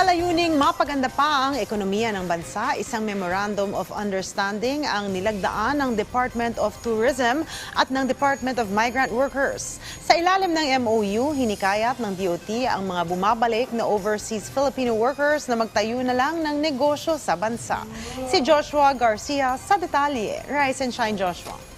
Sa layuning mapaganda pa ang ekonomiya ng bansa, isang Memorandum of Understanding ang nilagdaan ng Department of Tourism at ng Department of Migrant Workers. Sa ilalim ng MOU, hinikayat ng DOT ang mga bumabalik na overseas Filipino workers na magtayo na lang ng negosyo sa bansa. Si Joshua Garcia sa detalye. Rise and shine, Joshua.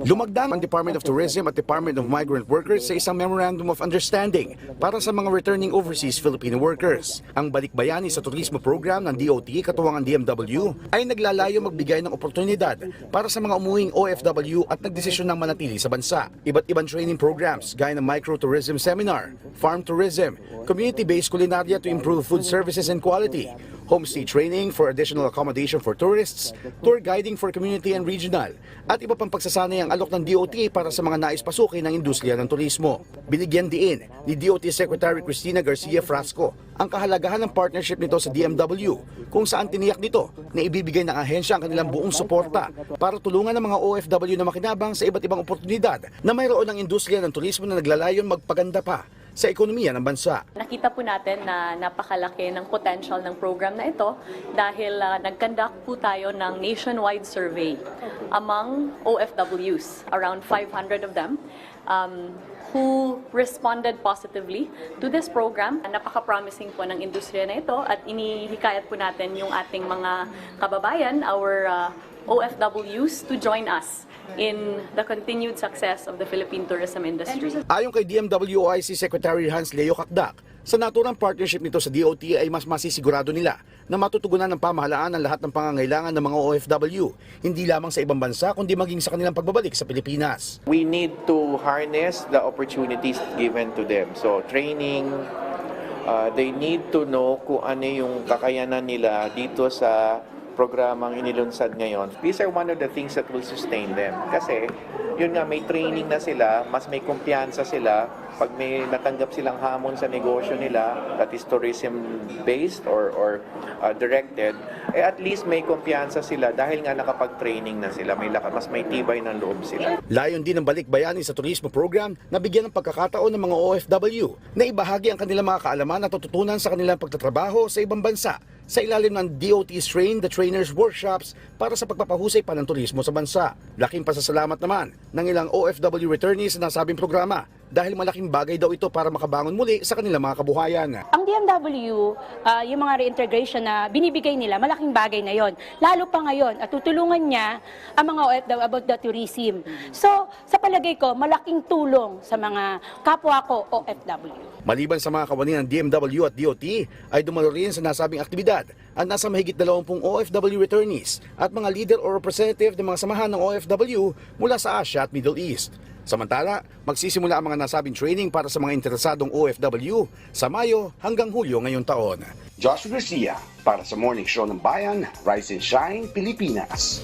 Lumagdam ang Department of Tourism at Department of Migrant Workers sa isang Memorandum of Understanding para sa mga returning overseas Filipino workers. Ang balikbayani sa turismo program ng DOT katuwang ang DMW ay naglalayo magbigay ng oportunidad para sa mga umuwing OFW at nagdesisyon ng manatili sa bansa. Iba't ibang training programs gaya ng micro-tourism seminar, farm tourism, community-based culinarya to improve food services and quality, homestay training for additional accommodation for tourists, tour guiding for community and regional, at iba pang pagsasanay ang alok ng DOT para sa mga nais pasukin ng industriya ng turismo. Binigyan diin ni DOT Secretary Cristina Garcia Frasco ang kahalagahan ng partnership nito sa DMW kung saan tiniyak nito na ibibigay ng ahensya ang kanilang buong suporta para tulungan ng mga OFW na makinabang sa iba't ibang oportunidad na mayroon ng industriya ng turismo na naglalayon magpaganda pa sa ekonomiya ng bansa. Nakita po natin na napakalaki ng potential ng program na ito dahil uh, nag-conduct po tayo ng nationwide survey among OFWs, around 500 of them, um, who responded positively to this program. Napaka-promising po ng industriya na ito at inihikayat po natin yung ating mga kababayan, our uh, OFWs, to join us in the continued success of the Philippine tourism industry. Ayon kay DMW OIC Secretary Hans Leo Kakdak, sa naturang partnership nito sa DOT ay mas masisigurado nila na matutugunan ng pamahalaan ang lahat ng pangangailangan ng mga OFW, hindi lamang sa ibang bansa kundi maging sa kanilang pagbabalik sa Pilipinas. we need to harness the opportunities given to them. So training, uh, they need to know kung ano yung kakayanan nila dito sa programang inilunsad ngayon. These are one of the things that will sustain them. Kasi yun nga, may training na sila, mas may kumpiyansa sila. Pag may natanggap silang hamon sa negosyo nila, that is tourism-based or, or uh, directed, eh at least may kumpiyansa sila dahil nga nakapag-training na sila, may laka, mas may tibay ng loob sila. Layon din ng balikbayani sa turismo program na bigyan ng pagkakataon ng mga OFW na ibahagi ang kanilang mga kaalaman at tututunan sa kanilang pagtatrabaho sa ibang bansa sa ilalim ng DOT's Train the Trainers Workshops para sa pagpapahusay pa ng turismo sa bansa. Laking pasasalamat naman ng ilang OFW returnees sa nasabing programa dahil malaking bagay daw ito para makabangon muli sa kanilang mga kabuhayan. Ang DMW, ah, yung mga reintegration na binibigay nila, malaking bagay na yon. Lalo pa ngayon, at tutulungan niya ang mga OFW about the tourism. So, sa palagay ko, malaking tulong sa mga kapwa ko OFW. Maliban sa mga kawani ng DMW at DOT, ay dumalo rin sa nasabing aktibidad ang nasa mahigit 20 OFW returnees at mga leader o representative ng mga samahan ng OFW mula sa Asia at Middle East. Samantala, magsisimula ang mga nasabing training para sa mga interesadong OFW sa Mayo hanggang Hulyo ngayong taon. Joshua Garcia para sa Morning Show ng Bayan, Rise and Shine, Pilipinas.